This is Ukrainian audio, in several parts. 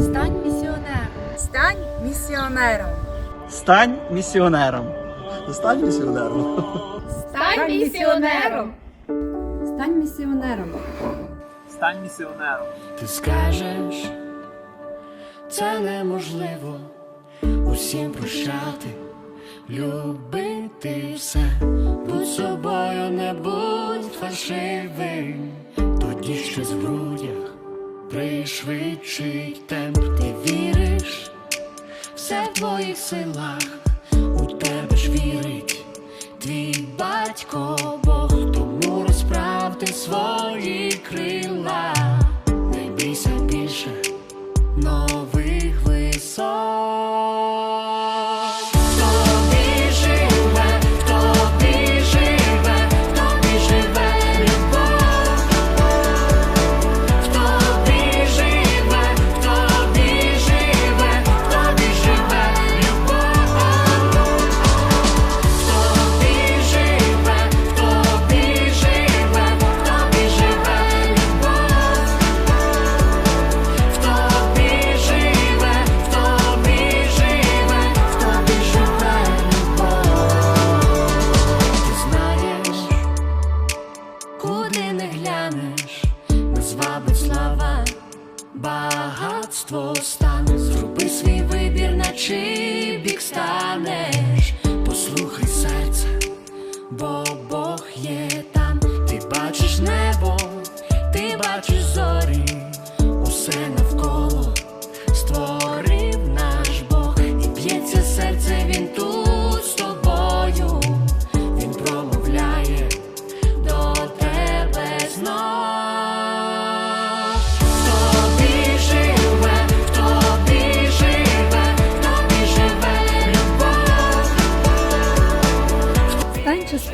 Стань місіонером. Стань місіонером. Стань місіонером. Стань місіонером. Стань місіонером. Стань місіонером. Стань місіонером. Ти скажеш, це неможливо усім прощати, любити все, будь собою, не будь фальшивим, тоді щось в грудях пришвидшить темп, ти віриш, все в твоїх силах, у тебе ж вірить твій батько Бог, тому розправ ти свої крила, не бійся більше вабить слава, багатство стане. Зроби свій вибір, на чий бік станеш. Послухай серце, бо Бог є там. Ти бачиш небо, ти бачиш зорі, усе навколо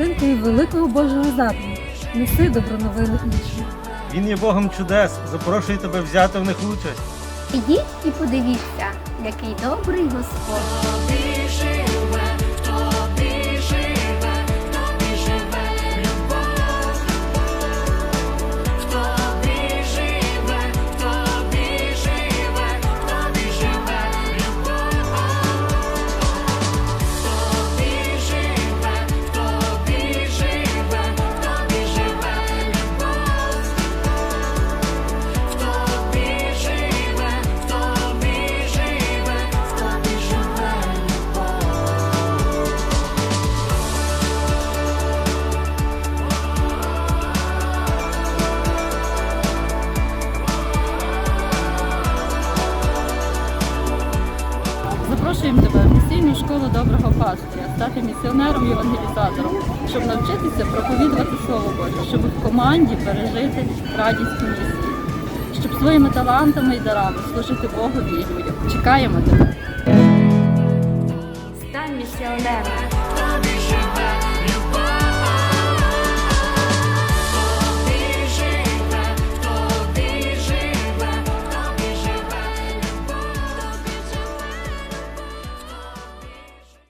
Частинкою великого Божого задуму. Неси добру новину іншим. Він є Богом чудес, Запрошую тебе взяти в них участь. Ідіть і подивіться, який добрий Господь. Запрошуємо тебе в місійну школу доброго пастиря, стати місіонером і евангелізатором, щоб навчитися проповідувати Слово Боже, щоб в команді пережити радість місії, щоб своїми талантами і дарами служити Богу і людям. Чекаємо тебе! Стань місіонером.